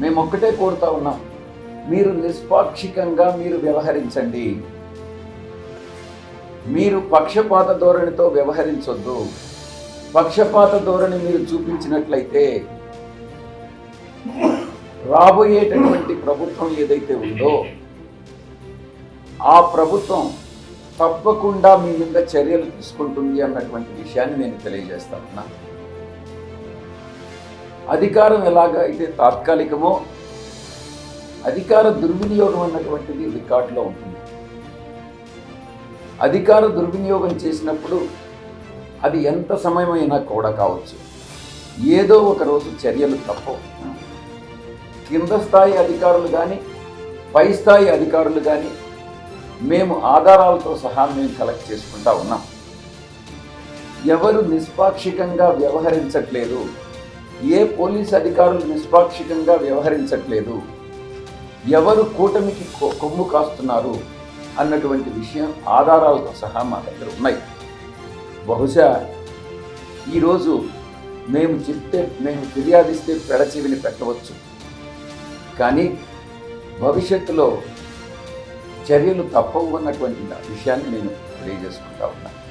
మేము ఒక్కటే కోరుతా ఉన్నాం. మీరు నిష్పాక్షికంగా మీరు వ్యవహరించండి. మీరు పక్షపాత ధోరణితో వ్యవహరించొద్దు. పక్షపాత ధోరణి మీరు చూపించినట్లయితే రాబోయేటటువంటి ప్రభుత్వం ఏదైతే ఉందో ఆ ప్రభుత్వం తప్పకుండా మీ మీద చర్యలు తీసుకుంటుంది అన్నటువంటి విషయాన్ని నేను తెలియజేస్తా అధికారం ఎలాగ అయితే తాత్కాలికమో అధికార దుర్వినియోగం అన్నటువంటిది రికార్డులో ఉంటుంది. అధికార దుర్వినియోగం చేసినప్పుడు అది ఎంత సమయమైనా కూడా కావచ్చు. ఏదో ఒక రోజు చర్యలు తప్పవు. కింద స్థాయి అధికారులు కానీ పై స్థాయి అధికారులు కానీ మేము ఆధారాలతో సహా మేము కలెక్ట్ చేసుకుంటా ఉన్నాం. ఎవరు నిష్పాక్షికంగా వ్యవహరించట్లేదు ఏ పోలీస్ అధికారులు నిష్పాక్షికంగా వ్యవహరించట్లేదు? ఎవరు కూటమికి కొ- కొమ్ము కాస్తున్నారు? అన్నటువంటి విషయం ఆధారాలతో సహా మా దగ్గర ఉన్నాయి. బహుశా ఈరోజు మేము చెప్తే మేము ఫిర్యాదిస్తే పెడచెవిని పెట్టవచ్చు. కానీ భవిష్యత్తులో చర్యలు తప్పవు అన్నటువంటి విషయాన్ని నేను తెలియజేసుకుంటా ఉన్నాను.